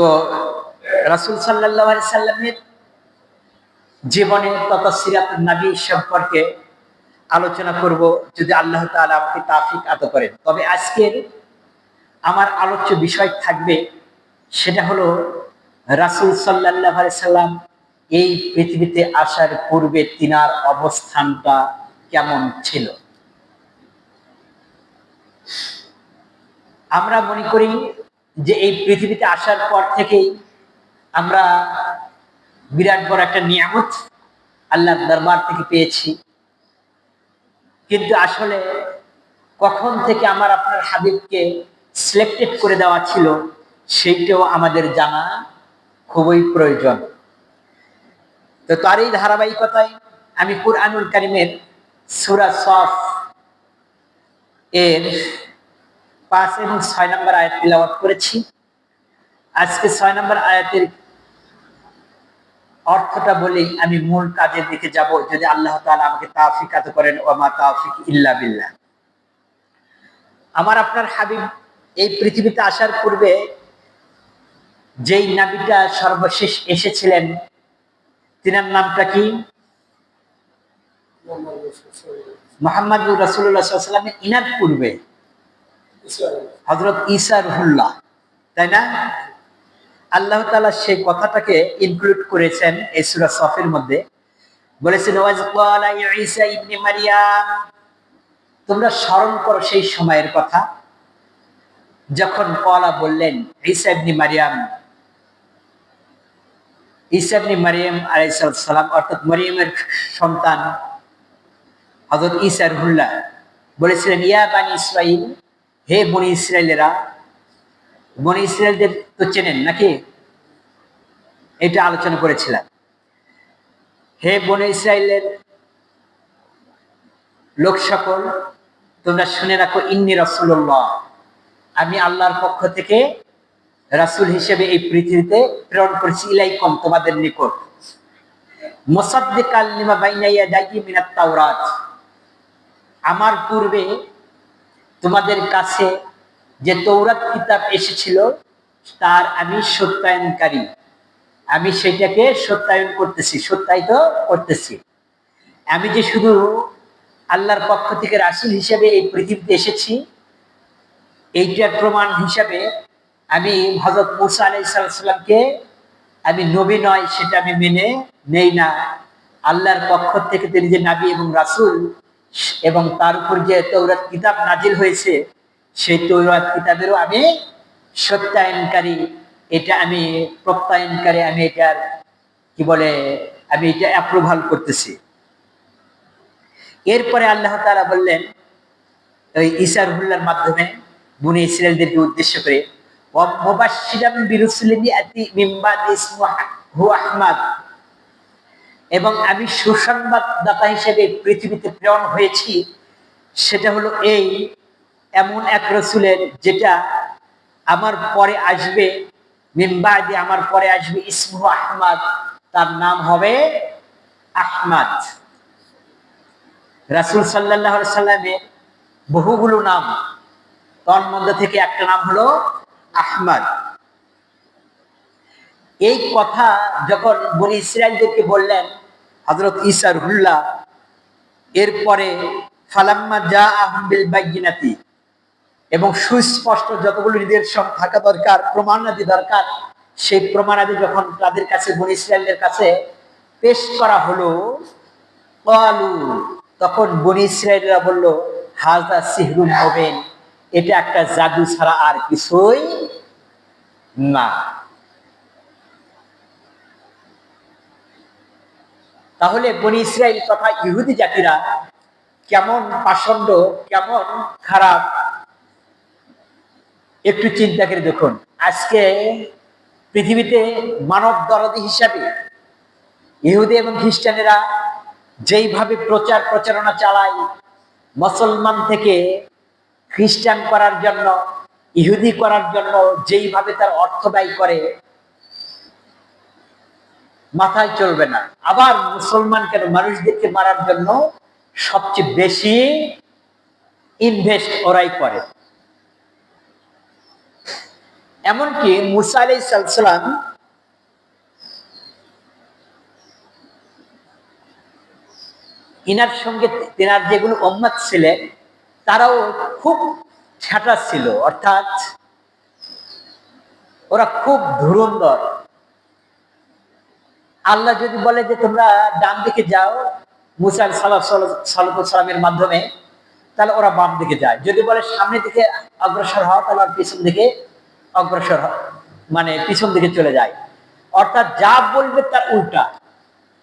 তো রাসুল সাল্লাহ সাল্লামের জীবনে তথা সিরাত নাবী সম্পর্কে আলোচনা করব, যদি আল্লাহ তাআলা আমাকে তাফিক আত করেন। তবে আজকের আমার আলোচ্য বিষয় থাকবে, সেটা হলো রাসুল সাল্লাহ সাল্লাম এই পৃথিবীতে আসার পূর্বে তিনার অবস্থানটা কেমন ছিল? আমরা মনে করি যে এই পৃথিবীতে আসার পর থেকেই আমরা বিরাট বড় একটা নিয়ামত আল্লাহ দরবার থেকে পেয়েছি। কিন্তু আসলে কখন থেকে আমার আপনার হাবিবকে সিলেক্টেড করে দেওয়া ছিল, সেইটাও আমাদের জানা খুবই প্রয়োজন। তো তার এই ধারাবাহিকতায় আমি কুরআনুল করিমের সুরা সফ এর পাঁচ এবং ছয় নম্বর আয়াত তিলাওয়াত করেছি। আজকে ছয় নম্বর আয়াতের অর্থটা বলেই আমি মূল কাজের দিকে যাব, যদি আল্লাহ তাআলা আমাকে তাওফিক আত করেন ও মা তাওফিক ইল্লা বিল্লাহ। আমার আপনার হাবিব এই পৃথিবীতে আসার পূর্বে যেই নাবিটা সর্বশেষ এসেছিলেন, তিনার নামটা কি? মোহাম্মদ রসুল্লাহ ইনার পূর্বে। হজরত ঈসা রুহুল্লাহ, তাই না? আল্লাহ তালা সেই কথাটাকে ইনক্লুড করেছেন এই সুরা সফের মধ্যে। বলেছেন তোমরা স্মরণ করো সেই সময়ের কথা, যখন কলা বললেন, ঈসা ইবনে মারিয়াম। ঈসা ইবনে মারিয়াম আলাইহিস সালাম, অর্থাৎ মারিয়ামের সন্তান হযরত ঈসা রুহুল্লাহ বলেছিলেন, ইয়া বানি ইসরাইল হে বনি ইসরায়েলেরা বনি ইসরায়েলদের তো চেনেন নাকি? এটা আলোচনা করেছিলাম। হে বনে ইসরায়েলের লোক সকল, তোমরা শুনে রাখো, ইন্নি রসুল্লাহ আমি আল্লাহর পক্ষ থেকে রাসুল হিসেবে এই পৃথিবীতে প্রেরণ করেছি, ইলাইকম, তোমাদের নিকট। মোসাদ্দিকাল লিমা বাইনাইয়া দাইয়ি মিনাত আমার পূর্বে তোমাদের কাছে যে তৌরাত কিতাব এসেছিল, তার আমি সত্যায়নকারী। আমি সেটাকে সত্যায়ন করতেছি, সত্যায়িত করতেছি। আমি যে শুধু আল্লাহর পক্ষ থেকে রাসুল হিসেবে এই পৃথিবীতে এসেছি এইটার প্রমাণ হিসাবে আমি হজরত মুসা আলাই সাল্লামকে আমি নবী নয় সেটা আমি মেনে নেই না। আল্লাহর পক্ষ থেকে তিনি যে নাবি এবং রাসুল এবং তার উপর যে তৌরাত কিতাব নাজিল হয়েছে, সেই তৌরাত কিতাবেরও আমি সত্যায়নকারী, এটা আমি প্রত্যায়নকারী, আমি এটার, কি বলে, আমি এটা অ্যাপ্রুভাল করতেছি। এরপরে আল্লাহ তালা বললেন, ওই ইসারহুল্লার মাধ্যমে বুনি ইসরায়েলদেরকে উদ্দেশ্য করে এবং আমি সুসংবাদদাতা হিসেবে পৃথিবীতে প্রেরণ হয়েছি, সেটা হলো এই এমন এক রসুলের যেটা আমার পরে আসবে মিম্বাদি আমার পরে আসবে ইসমু আহমদ, তার নাম হবে আহমদ। রাসুল সাল্লাহ সাল্লামের বহুগুলো নাম তার মধ্যে থেকে একটা নাম হলো আহমদ। এই কথা যখন বনি ইসরায়েলদেরকে বললেন হজরত ইসার হুল্লাহ এরপরে ফালাম্মা যা আহমিল বাইনাতি এবং সুস্পষ্ট যতগুলো নিদর্শন থাকা দরকার, প্রমাণাদি দরকার, সেই প্রমাণাদি যখন তাদের কাছে, বনি ইসরায়েলের কাছে পেশ করা হলো কালু তখন বনি ইসরায়েলরা বলল হাজা সিহরুন হবেন এটা একটা জাদু ছাড়া আর কিছুই না। তাহলে বনি ইসরায়েল তথা ইহুদি জাতিরা কেমন পাষণ্ড, কেমন খারাপ? একটু চিন্তা করে দেখুন। আজকে পৃথিবীতে মানব দরদি হিসাবে ইহুদি এবং খ্রিস্টানেরা যেইভাবে প্রচার প্রচারণা চালায়, মুসলমান থেকে খ্রিস্টান করার জন্য, ইহুদি করার জন্য যেইভাবে তার অর্থ ব্যয় করে মাথায় চলবে না। আবার মুসলমান কেন মানুষদেরকে মারার জন্য সবচেয়ে বেশি ইনভেস্ট ওরাই করে? এমনকি মুসা সালাম ইনার সঙ্গে তেনার যেগুলো অম্মাদ ছিলেন তারাও খুব ছাটা ছিল। অর্থাৎ ওরা খুব ধুরন্ধর। আল্লাহ যদি বলে যে তোমরা ডান দিকে যাও, মুসা সালামের মাধ্যমে, তাহলে ওরা বাম দিকে যায়। যদি বলে সামনে দিকে অগ্রসর হওয়া তাহলে পিছন দিকে অগ্রসর মানে পিছন দিকে চলে যায়। অর্থাৎ যা বলবে তার উল্টা।